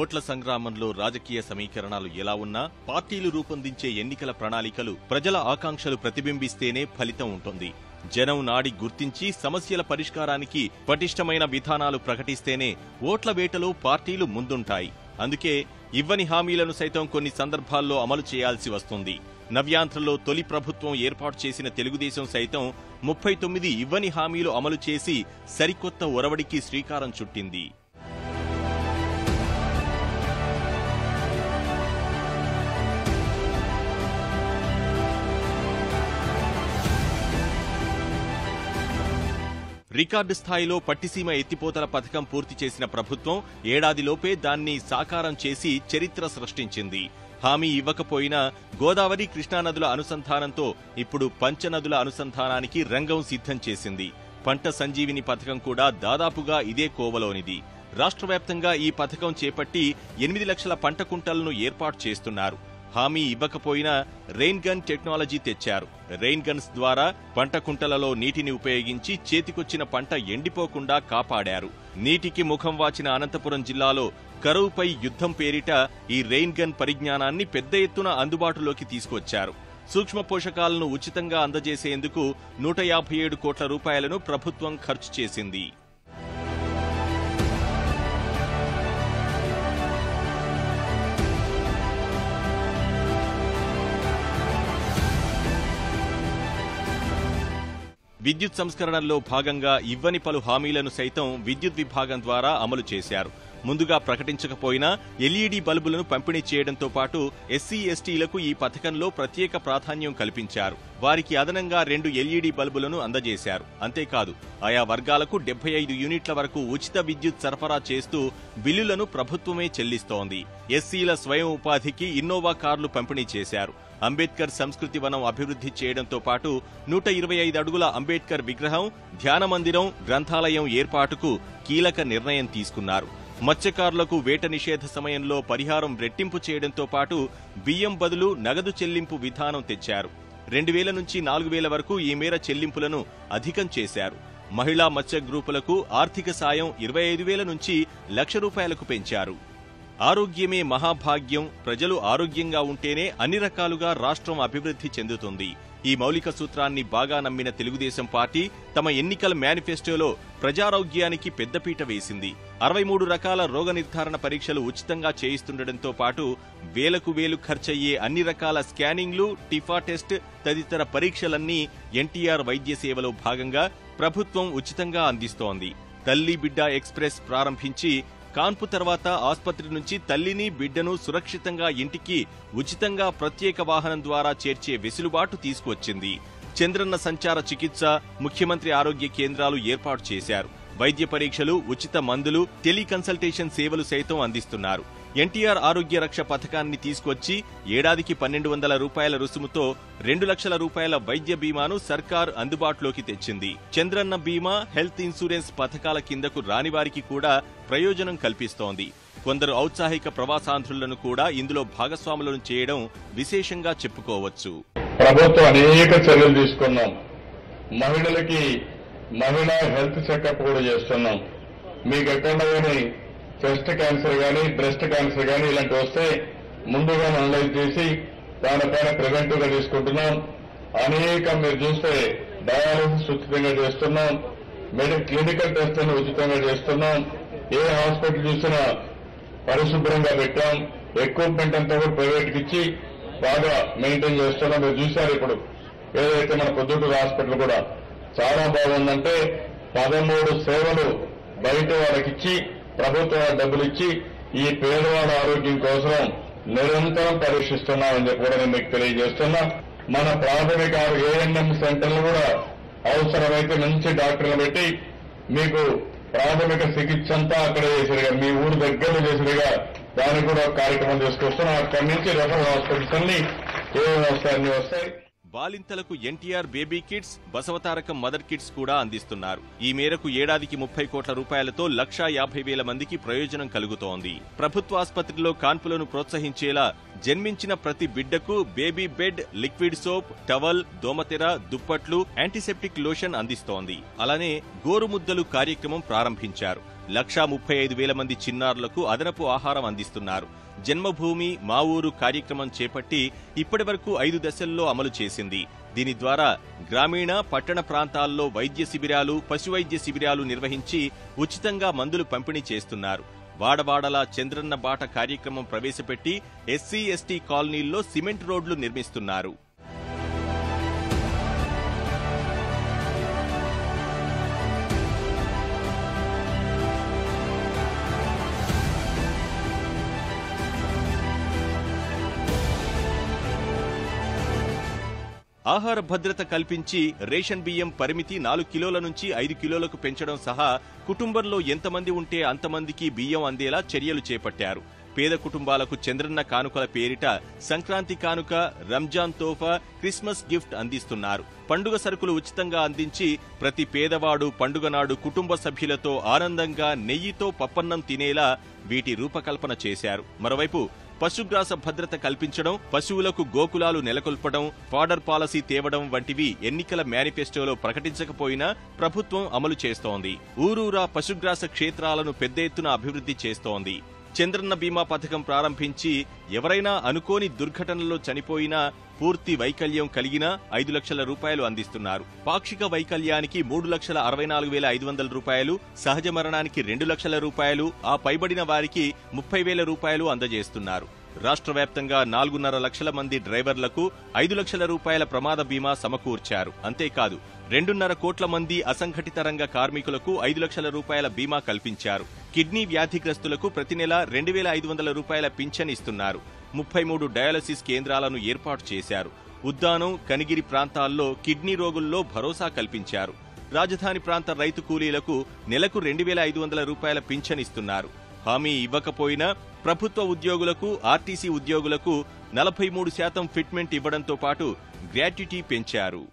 ఓట్ల సంగ్రామంలో రాజకీయ సమీకరణాలు ఎలా ఉన్నా పార్టీలు రూపొందించే ఎన్నికల ప్రణాళికలు ప్రజల ఆకాంక్షలు ప్రతిబింబిస్తేనే ఫలితం ఉంటుంది. జనం నాడి గుర్తించి సమస్యల పరిష్కారానికి పటిష్టమైన విధానాలు ప్రకటిస్తేనే ఓట్ల వేటలో పార్టీలు ముందుంటాయి. అందుకే ఇవ్వని హామీలను సైతం కొన్ని సందర్భాల్లో అమలు చేయాల్సి వస్తుంది. నవ్యాంధ్రలో తొలి ప్రభుత్వం ఏర్పాటు చేసిన తెలుగుదేశం సైతం ముప్పై తొమ్మిది ఇవ్వని హామీలు అమలు చేసి సరికొత్త ఒరవడికి శ్రీకారం చుట్టింది. రికార్డు స్థాయిలో పట్టిసీమ ఎత్తిపోతల పథకం పూర్తి చేసిన ప్రభుత్వం ఏడాదిలోపే దాన్ని సాకారం చేసి చరిత్ర సృష్టించింది. హామీ ఇవ్వకపోయినా గోదావరి కృష్ణానదుల అనుసంధానంతో ఇప్పుడు పంచనదుల అనుసంధానానికి రంగం సిద్ధం చేసింది. పంట సంజీవిని పథకం కూడా దాదాపుగా ఇదే కోవలోనిది. రాష్ట్ర వ్యాప్తంగా ఈ పథకం చేపట్టి ఎనిమిది లక్షల పంట కుంటలను ఏర్పాటు చేస్తున్నారు. హామీ ఇవ్వకపోయినా రెయిన్ గన్ టెక్నాలజీ తెచ్చారు. రెయిన్ గన్స్ ద్వారా పంట కుంటలలో నీటిని ఉపయోగించి చేతికొచ్చిన పంట ఎండిపోకుండా కాపాడారు. నీటికి ముఖం వాచిన అనంతపురం జిల్లాలో కరువుపై యుద్ధం పేరిట ఈ రెయిన్ గన్ పరిజ్ఞానాన్ని పెద్ద ఎత్తున అందుబాటులోకి తీసుకొచ్చారు. సూక్ష్మ పోషకాలను ఉచితంగా అందజేసేందుకు నూట యాభై ఏడు కోట్ల రూపాయలను ప్రభుత్వం ఖర్చు చేసింది. విద్యుత్ సంస్కరణల్లో భాగంగా ఇవ్వని పలు హామీలను సైతం విద్యుత్ విభాగం ద్వారా అమలు చేశారు. ముందుగా ప్రకటించకపోయినా ఎల్ఈడీ బల్బులను పంపిణీ చేయడంతో పాటు ఎస్సీ ఎస్టీలకు ఈ పథకంలో ప్రత్యేక ప్రాధాన్యం కల్పించారు. వారికి అదనంగా రెండు ఎల్ఈడీ బల్బులను అందజేశారు. అంతేకాదు ఆయా వర్గాలకు డెబ్బై ఐదు యూనిట్ల వరకు ఉచిత విద్యుత్ సరఫరా చేస్తూ బిల్లులను ప్రభుత్వమే చెల్లిస్తోంది. ఎస్సీల స్వయం ఉపాధికి ఇన్నోవా కార్లు పంపిణీ చేశారు. అంబేద్కర్ సంస్కృతి వనం అభివృద్ధి చేయడంతో పాటు నూట ఇరవై ఐదు అడుగుల అంబేద్కర్ విగ్రహం ధ్యాన మందిరం గ్రంథాలయం ఏర్పాటుకు కీలక నిర్ణయం తీసుకున్నారు. మత్స్యకారులకు వేట నిషేధ సమయంలో పరిహారం రెట్టింపు చేయడంతో పాటు బియ్యం బదులు నగదు చెల్లింపు విధానం తెచ్చారు. రెండు వేల నుంచి నాలుగు వేల వరకు ఈ మేర చెల్లింపులను అధికం చేశారు. మహిళా మత్స్య గ్రూపులకు ఆర్థిక సాయం ఇరవై ఐదు వేల నుంచి లక్ష రూపాయలకు పెంచారు. ఆరోగ్యమే మహాభాగ్యం. ప్రజలు ఆరోగ్యంగా ఉంటేనే అన్ని రకాలుగా రాష్ట్రం అభివృద్ధి చెందుతుంది. ఈ మౌలిక సూత్రాన్ని బాగా నమ్మిన తెలుగుదేశం పార్టీ తమ ఎన్నికల మేనిఫెస్టోలో ప్రజారోగ్యానికి పెద్దపీట వేసింది. అరవై మూడు రకాల రోగ నిర్ధారణ పరీక్షలు ఉచితంగా చేయిస్తుండటంతో పాటు వేలకు వేలు ఖర్చయ్యే అన్ని రకాల స్కానింగ్లు టిఫా టెస్ట్ తదితర పరీక్షలన్నీ ఎన్టీఆర్ వైద్య సేవలో భాగంగా ప్రభుత్వం ఉచితంగా అందిస్తోంది. తల్లి బిడ్డ ఎక్స్ప్రెస్ ప్రారంభించి కాన్పు తర్వాత ఆసుపత్రి నుంచి తల్లిని బిడ్డను సురక్షితంగా ఇంటికి ఉచితంగా ప్రత్యేక వాహనం ద్వారా చేర్చే వెసులుబాటు తీసుకువచ్చింది. చంద్రన్న సంచార చికిత్స ముఖ్యమంత్రి ఆరోగ్య కేంద్రాలు ఏర్పాటు చేశారు. వైద్య పరీక్షలు ఉచిత మందులు టెలికన్సల్టేషన్ సేవలు సైతం అందిస్తున్నారు. ఎన్టీఆర్ ఆరోగ్య రక్ష పథకాన్ని తీసుకొచ్చి ఏడాదికి పన్నెండు వందల రూపాయల రుసుముతో రెండు లక్షల రూపాయల వైద్య బీమాను సర్కార్ అందుబాటులోకి తెచ్చింది. చంద్రన్న బీమా హెల్త్ ఇన్సూరెన్స్ పథకాల కిందకు రాని వారికి కూడా ప్రయోజనం కల్పిస్తోంది. కొందరు ఔత్సాహిక ప్రవాసాంధ్రులను కూడా ఇందులో భాగస్వాములను చేయడం విశేషంగా చెప్పుకోవచ్చు. ప్రభుత్వం అనేక చర్యలు తీసుకున్నాం. మహిళలకి మహిళా హెల్త్ చెకప్ కూడా చేస్తున్నాం. మీకు ఎక్కడ చెస్ట్ క్యాన్సర్ కానీ బ్రెస్ట్ క్యాన్సర్ కానీ ఇలాంటివి వస్తే ముందుగా అనలైజ్ చేసి దానిపైన ప్రివెంటివ్గా తీసుకుంటున్నాం. అనేక మీరు చూస్తే డయాలసిస్ ఉచితంగా చేస్తున్నాం. మెడి క్లినికల్ టెస్టులను ఉచితంగా చేస్తున్నాం. ఏ హాస్పిటల్ చూసినా పరిశుభ్రంగా పెట్టాం. ఎక్విప్మెంట్ అంతా కూడా ప్రైవేట్కి ఇచ్చి బాగా మెయింటైన్ చేస్తున్నాం. మీరు చూశారు ఇప్పుడు. ఏదైతే మన పొద్దుటూరు హాస్పిటల్ కూడా చాలా బాగుందంటే పదమూడు సేవలు బయట వాళ్ళకిచ్చి ప్రభుత్వ డబ్బులు ఇచ్చి ఈ పేదవాడ ఆరోగ్యం కోసం నిరంతరం పరీక్షిస్తున్నామని చెప్పి కూడా నేను మీకు తెలియజేస్తున్నా. మన ప్రాథమిక ఏఎన్ఎం సెంటర్లు కూడా అవసరమైతే మంచి డాక్టర్లు పెట్టి మీకు ప్రాథమిక చికిత్స అంతా అక్కడ చేసిరుగా మీ ఊరు దగ్గరలో చేసిరుగా. దానికి కూడా కార్యక్రమం తీసుకొస్తున్నాం అక్కడి నుంచి రెఫరల్ హాస్పిటల్స్ అన్ని ఏ వస్తాయి అన్ని వస్తాయి. బాలింతలకు NTR baby kits Basavatarakam mother kits కూడా అందిస్తున్నారు. ఈ మేరకు ఏడాదికి ముప్పై కోట్ల రూపాయలతో లక్షా యాభై వేల మందికి ప్రయోజనం కలుగుతోంది. ప్రభుత్వ ఆసుపత్రిలో కాన్పులను ప్రోత్సహించేలా జన్మించిన ప్రతి బిడ్డకు baby bed liquid soap towel దోమతెర దుప్పట్లు యాంటీసెప్టిక్ లోషన్ అందిస్తోంది. అలానే గోరుముద్దలు కార్యక్రమం ప్రారంభించారు. లక్షా ముప్పై ఐదు వేల మంది చిన్నారులకు అదనపు ఆహారం అందిస్తున్నారు. జన్మభూమి మా ఊరు కార్యక్రమం చేపట్టి ఇప్పటివరకు ఐదు దశల్లో అమలు చేసింది. దీని ద్వారా గ్రామీణ పట్టణ ప్రాంతాల్లో వైద్య శిబిరాలు పశువైద్య శిబిరాలు నిర్వహించి ఉచితంగా మందులు పంపిణీ చేస్తున్నారు. వాడవాడలా చంద్రన్న బాట కార్యక్రమం ప్రవేశపెట్టి ఎస్సీ ఎస్టీ కాలనీల్లో సిమెంట్ రోడ్లు నిర్మిస్తున్నారు. ఆహార భద్రత కల్పించి రేషన్ బియ్యం పరిమితి నాలుగు కిలోల నుంచి ఐదు కిలోలకు పెంచడం సహా కుటుంబంలో ఎంతమంది ఉంటే అంతమందికి బియ్యం అందేలా చర్యలు చేపట్టారు. పేద కుటుంబాలకు చంద్రన్న కానుకల పేరిట సంక్రాంతి కానుక రంజాన్ తోఫా క్రిస్మస్ గిఫ్ట్ అందిస్తున్నారు. పండుగ సరుకులు ఉచితంగా అందించి ప్రతి పేదవాడు పండుగ నాడు కుటుంబ సభ్యులతో ఆనందంగా నెయ్యితో పప్పన్నం తినేలా వీటి రూపకల్పన చేశారు. మరోవైపు పశుగ్రాస భద్రత కల్పించడం పశువులకు గోకులాలు నెలకొల్పడం ఫాడర్ పాలసీ తేవడం వంటివి ఎన్నికల మేనిఫెస్టోలో ప్రకటించకపోయినా ప్రభుత్వం అమలు చేస్తోంది. ఊరూరా పశుగ్రాస క్షేత్రాలను పెద్ద ఎత్తున అభివృద్ధి చేస్తోంది. చంద్రన్న బీమా పథకం ప్రారంభించి ఎవరైనా అనుకోని దుర్ఘటనలో చనిపోయినా పూర్తి వైకల్యం కలిగినా ఐదు లక్షల రూపాయలు అందిస్తున్నారు. పాక్షిక వైకల్యానికి మూడు లక్షల అరవై నాలుగు వేల ఐదు వందల రూపాయలు సహజ మరణానికి రెండు లక్షల రూపాయలు ఆ పైబడిన వారికి ముప్పై వేల రూపాయలు అందజేస్తున్నారు. రాష్ట్ర వ్యాప్తంగా నాలుగున్నర లక్షల మంది డ్రైవర్లకు ఐదు లక్షల రూపాయల ప్రమాద బీమా సమకూర్చారు. అంతేకాదు రెండున్నర కోట్ల మంది అసంఘటిత రంగ కార్మికులకు ఐదు లక్షల రూపాయల బీమా కల్పించారు. కిడ్నీ వ్యాధిగ్రస్తులకు ప్రతి నెల రెండు వేల ఐదు వందల రూపాయల పింఛన్ ఇస్తున్నారు. ముప్పై మూడు డయాలసిస్ కేంద్రాలను ఏర్పాటు చేశారు. ఉద్దానం కనిగిరి ప్రాంతాల్లో కిడ్నీ రోగుల్లో భరోసా కల్పించారు. రాజధాని ప్రాంత రైతు కూలీలకు నెలకు రెండు వేల ఐదు వందల రూపాయల పింఛన్ ఇస్తున్నారు. హామీ ఇవ్వకపోయినా ప్రభుత్వ ఉద్యోగులకు ఆర్టీసీ ఉద్యోగులకు నలభై మూడు శాతం ఫిట్మెంట్ ఇవ్వడంతో పాటు గ్రాట్యుటీ పెంచారు.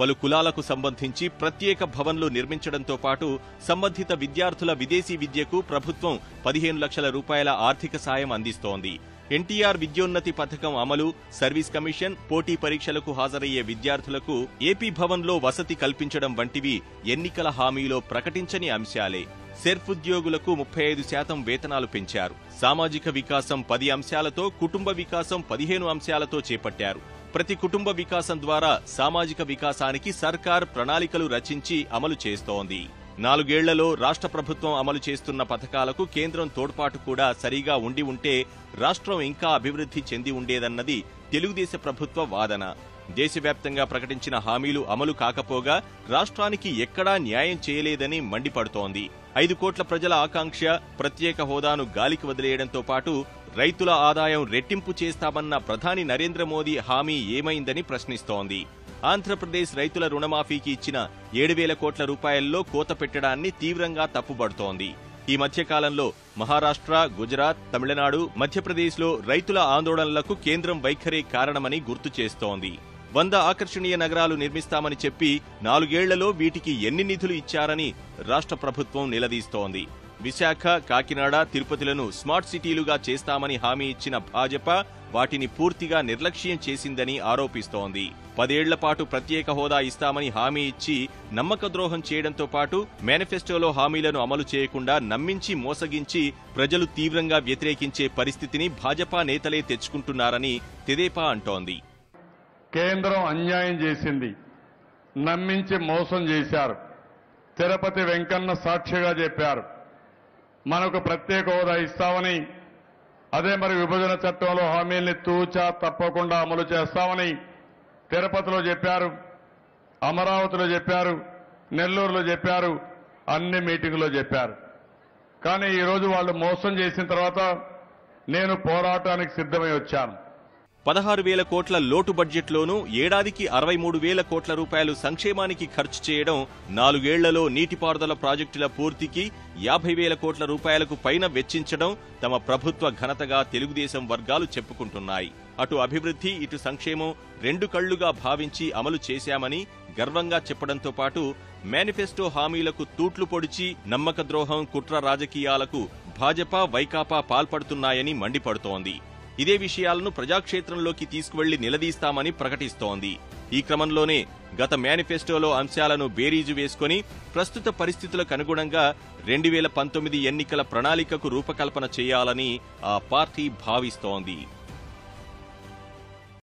పలు కులాలకు సంబంధించి ప్రత్యేక భవన్లు నిర్మించడంతో పాటు సంబంధిత విద్యార్థుల విదేశీ విద్యకు ప్రభుత్వం పదిహేను లక్షల రూపాయల ఆర్థిక సాయం అందిస్తోంది. ఎన్టీఆర్ విద్యోన్నతి పథకం అమలు సర్వీస్ కమిషన్ పోటీ పరీక్షలకు హాజరయ్యే విద్యార్థులకు ఏపీ భవన్లో వసతి కల్పించడం వంటివి ఎన్నికల హామీలో ప్రకటించని అంశాలే. సెర్ఫ్ ఉద్యోగులకు ముప్పై ఐదు శాతం వేతనాలు పెంచారు. సామాజిక వికాసం పది అంశాలతో కుటుంబ వికాసం పదిహేను అంశాలతో చేపట్టారు. ప్రతి కుటుంబ వికాసం ద్వారా సామాజిక వికాసానికి సర్కార్ ప్రణాళికలు రచించి అమలు చేస్తోంది. నాలుగేళ్ళలో రాష్ట్ర ప్రభుత్వం అమలు చేస్తున్న పథకాలకు కేంద్రం తోడ్పాటు కూడా సరిగా ఉండి ఉంటే రాష్ట్రం ఇంకా అభివృద్ధి చెంది ఉండేదన్నది తెలుగుదేశ ప్రభుత్వ వాదన. దేశవ్యాప్తంగా ప్రకటించిన హామీలు అమలు కాకపోగా రాష్ట్రానికి ఎక్కడా న్యాయం చేయలేదని మండిపడుతోంది. ఐదు కోట్ల ప్రజల ఆకాంక్ష ప్రత్యేక హోదాను గాలికి వదిలేయడంతో పాటు రైతుల ఆదాయం రెట్టింపు చేస్తామన్న ప్రధాని నరేంద్ర మోదీ హామీ ఏమైందని ప్రశ్నిస్తోంది. ఆంధ్రప్రదేశ్ రైతుల రుణమాఫీకి ఇచ్చిన ఏడు వేల కోట్ల రూపాయల్లో కోత పెట్టడాన్ని తీవ్రంగా తప్పుబడుతోంది. ఈ మధ్యకాలంలో మహారాష్ట్ర గుజరాత్ తమిళనాడు మధ్యప్రదేశ్లో రైతుల ఆందోళనలకు కేంద్రం వైఖరే కారణమని గుర్తు చేస్తోంది. వంద ఆకర్షణీయ నగరాలు నిర్మిస్తామని చెప్పి నాలుగేళ్ళలో వీటికి ఎన్ని నిధులు ఇచ్చారని రాష్ట్ర ప్రభుత్వం నిలదీస్తోంది. విశాఖ కాకినాడ తిరుపతిలను స్మార్ట్ సిటీలుగా చేస్తామని హామీ ఇచ్చిన భాజపా వాటిని పూర్తిగా నిర్లక్ష్యం చేసిందని ఆరోపిస్తోంది. పదేళ్ళ పాటు ప్రత్యేక హోదా ఇస్తామని హామీ ఇచ్చి నమ్మక ద్రోహం చేయడంతో పాటు మేనిఫెస్టోలో హామీలను అమలు చేయకుండా నమ్మించి మోసగించి ప్రజలు తీవ్రంగా వ్యతిరేకించే పరిస్థితిని భాజపా నేతలే తెచ్చుకుంటున్నారని తెదేపా అంటోంది. కేంద్రం అన్యాయం చేసింది. నమ్మించి మోసం చేశారు. తిరుపతి వెంకన్న సాక్షిగా చెప్పారు. మనకు ప్రత్యేక హోదా ఇస్తామని అదే మరి విభజన చట్టంలో హామీల్ని తూచా తప్పకుండా అమలు చేస్తామని తిరుపతిలో చెప్పారు అమరావతిలో చెప్పారు నెల్లూరులో చెప్పారు అన్ని మీటింగులో చెప్పారు. కానీ ఈరోజు వాళ్ళు మోసం చేసిన తర్వాత నేను పోరాటానికి సిద్ధమై వచ్చాను. పదహారు వేల కోట్ల లోటు బడ్జెట్లోనూ ఏడాదికి అరవై మూడు వేల కోట్ల రూపాయలు సంక్షేమానికి ఖర్చు చేయడం నాలుగేళ్ళలో నీటిపారుదల ప్రాజెక్టుల పూర్తికి యాభై వేల కోట్ల రూపాయలకు పైన వెచ్చించడం తమ ప్రభుత్వ ఘనతగా తెలుగుదేశం వర్గాలు చెప్పుకుంటున్నాయి. అటు అభివృద్ధి ఇటు సంక్షేమం రెండు కళ్ళుగా భావించి అమలు చేశామని గర్వంగా చెప్పడంతో పాటు మేనిఫెస్టో హామీలకు తూట్లు పొడిచి నమ్మక ద్రోహం కుట్ర రాజకీయాలకు భాజపా వైకాపా పాల్పడుతున్నాయని మండిపడుతోంది. ఇదే విషయాలను ప్రజాక్షేత్రంలోకి తీసుకువెళ్ళి నిలదీస్తామని ప్రకటిస్తోంది. ఈ క్రమంలోనే గత మేనిఫెస్టోలో అంశాలను బేరీజు వేసుకొని ప్రస్తుత పరిస్థితులకు అనుగుణంగా రెండు వేల పంతొమ్మిది ఎన్నికల ప్రణాళికకు రూపకల్పన చేయాలని ఆ పార్టీ భావిస్తోంది.